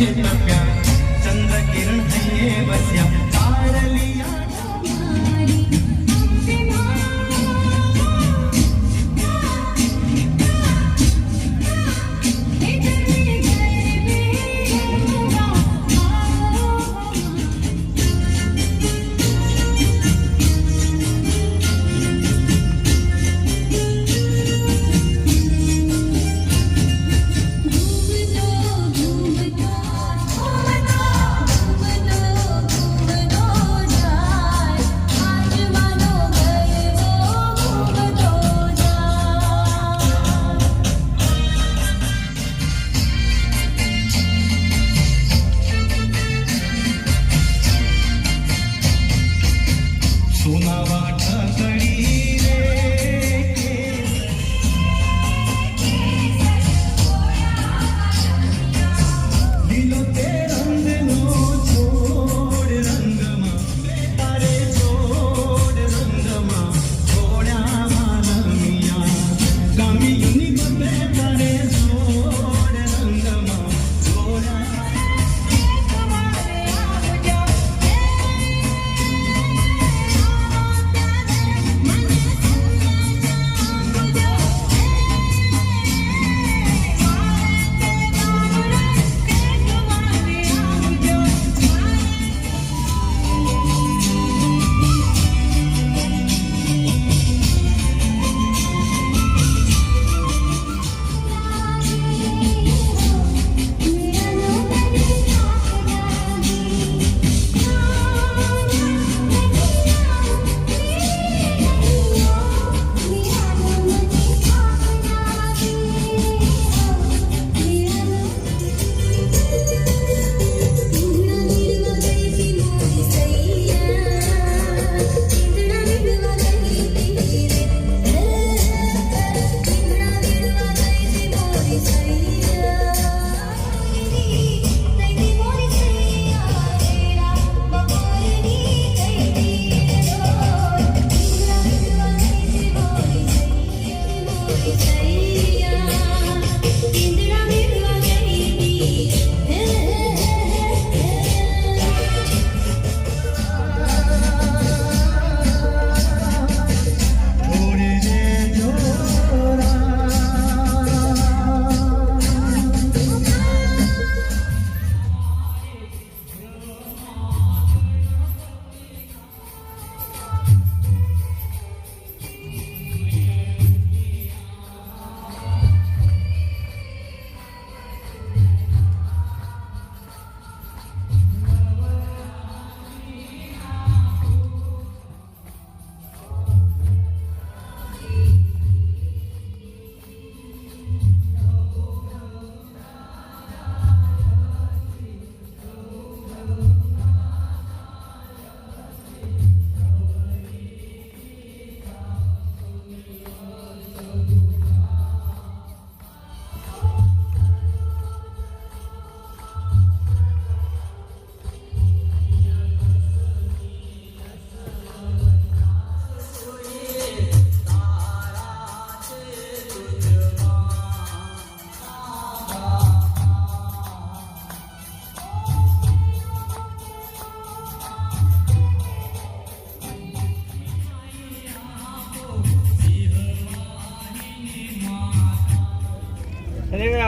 in the sky.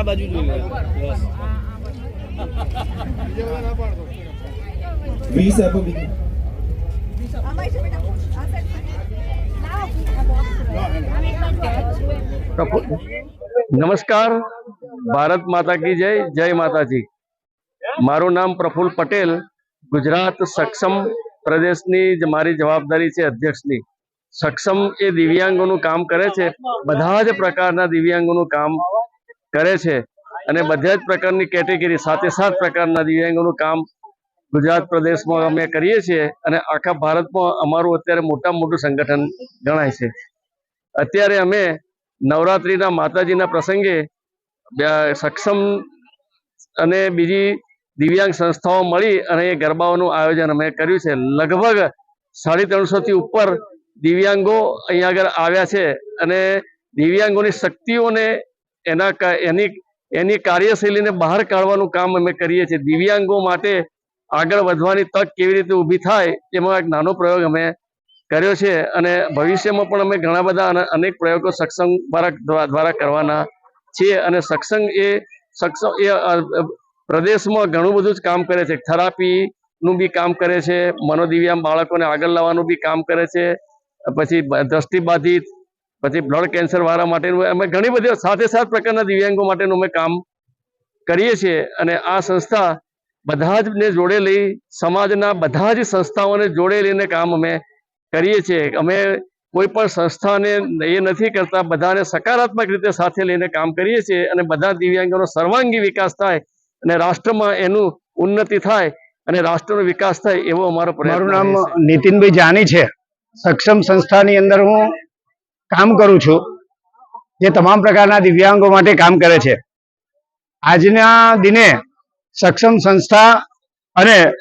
આ બાજુ જોઈ વીસ આપો બીજું. નમસ્કાર. ભારત માતા કી જય જય માતાજી. મારું નામ પ્રફુલ્લ પટેલ. ગુજરાત સક્ષમ પ્રદેશની જ મારી જવાબદારી છે અધ્યક્ષની. સક્ષમ એ દિવ્યાંગોનું કામ કરે છે. બધા જ પ્રકારના દિવ્યાંગોનું કામ કરે છે અને બધા જ પ્રકારની કેટેગરી, સાથે સાત પ્રકારના દિવ્યાંગોનું કામ ગુજરાત પ્રદેશમાં અમે કરીએ છીએ અને આખા ભારતમાં અમારું અત્યારે મોટામાં મોટું સંગઠન ગણાય છે. અત્યારે અમે નવરાત્રિના માતાજીના પ્રસંગે સક્ષમ અને બીજી દિવ્યાંગ સંસ્થાઓ મળી અને એ ગરબાઓનું આયોજન અમે કર્યું છે. લગભગ સાડી ત્રણસોથી ઉપર દિવ્યાંગો અહીંયા આગળ આવ્યા છે અને દિવ્યાંગોની શક્તિઓને એના એની એની કાર્યશૈલીને બહાર કાઢવાનું કામ અમે કરીએ છીએ. દિવ્યાંગો માટે આગળ વધવાની તક કેવી રીતે ઊભી થાય, એમાં એક નાનો પ્રયોગ અમે કર્યો છે અને ભવિષ્યમાં પણ અમે ઘણા બધા અને અનેક પ્રયોગો સત્સંગ દ્વારા કરવાના છીએ અને સત્સંગ એ સત્સંગ એ પ્રદેશમાં ઘણું બધું જ કામ કરે છે. થેરાપીનું બી કામ કરે છે, મનોદિવ્યાંગ બાળકોને આગળ લાવવાનું બી કામ કરે છે, પછી દ્રષ્ટિબાધિત પછી બ્લડ કેન્સર વાળા માટેનું અમે ઘણી બધી સાથે સાત પ્રકારના દિવ્યાંગો માટેનું અમે કામ કરીએ છીએ અને આ સંસ્થા બધા જ ને જોડે લઈ સમાજના બધા જ સંસ્થાઓને જોડે લઈને કામ અમે કરીએ છીએ. અમે કોઈ પણ સંસ્થાને એ નથી કરતા બધાને સકારાત્મક રીતે સાથે લઈને કામ કરીએ છીએ અને બધા દિવ્યાંગોનો સર્વાંગી વિકાસ થાય અને રાષ્ટ્રમાં એનું ઉન્નતિ થાય અને રાષ્ટ્રનો વિકાસ થાય એવો અમારો મારું નામ નીતિનભાઈ જાની છે. સક્ષમ સંસ્થાની અંદર હું કામ કરું છું. જે તમામ પ્રકારના દિવ્યાંગો માટે કામ કરે છે. આજના દિને સક્ષમ સંસ્થા અને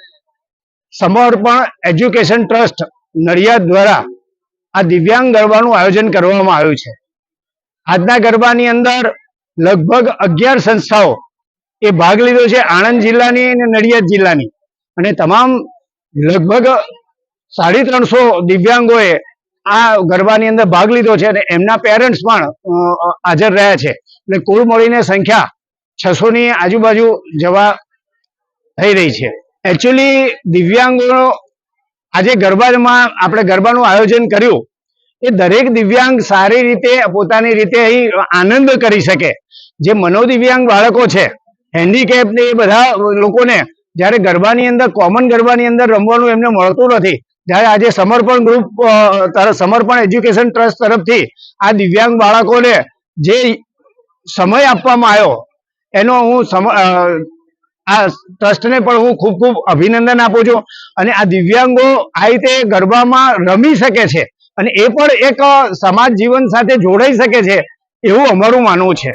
સમર્પણ એજ્યુકેશન ટ્રસ્ટ નડિયાદ દ્વારા આ દિવ્યાંગ ગરબાનું આયોજન કરવામાં આવ્યું છે. આજના ગરબાની અંદર લગભગ અગિયાર સંસ્થાઓ એ ભાગ લીધો છે, આણંદ જિલ્લાની અને નડિયાદ જિલ્લાની. અને તમામ લગભગ સાડી ત્રણસો દિવ્યાંગોએ આ ગરબાની અંદર ભાગ લીધો છે અને એમના પેરેન્ટ્સ પણ હાજર રહ્યા છે. એટલે કુલ મળીને સંખ્યા છસો ની આજુબાજુ જવા થઈ રહી છે. એકચ્યુઅલી દિવ્યાંગો આજે ગરબામાં, આપણે ગરબાનું આયોજન કર્યું. એ દરેક દિવ્યાંગ સારી રીતે, પોતાની રીતે અહીં આનંદ કરી શકે. જે મનોદિવ્યાંગ બાળકો છે હેન્ડીકેપ ને એ બધા લોકોને જ્યારે ગરબાની અંદર કોમન ગરબાની અંદર રમવાનું એમને મળતું નથી જ્યારે આજે સમર્પણ ગ્રુપ સમર્પણ એજ્યુકેશન ટ્રસ્ટ તરફથી આ દિવ્યાંગ બાળકોને જે સમય આપવામાં આવ્યો, એનો હું આ ટ્રસ્ટને પણ હું ખૂબ ખૂબ અભિનંદન આપું છું. અને આ દિવ્યાંગો આ રીતે ગરબામાં રમી શકે છે અને એ પણ એક સમાજ જીવન સાથે જોડાઈ શકે છે એવું અમારું માનવું છે.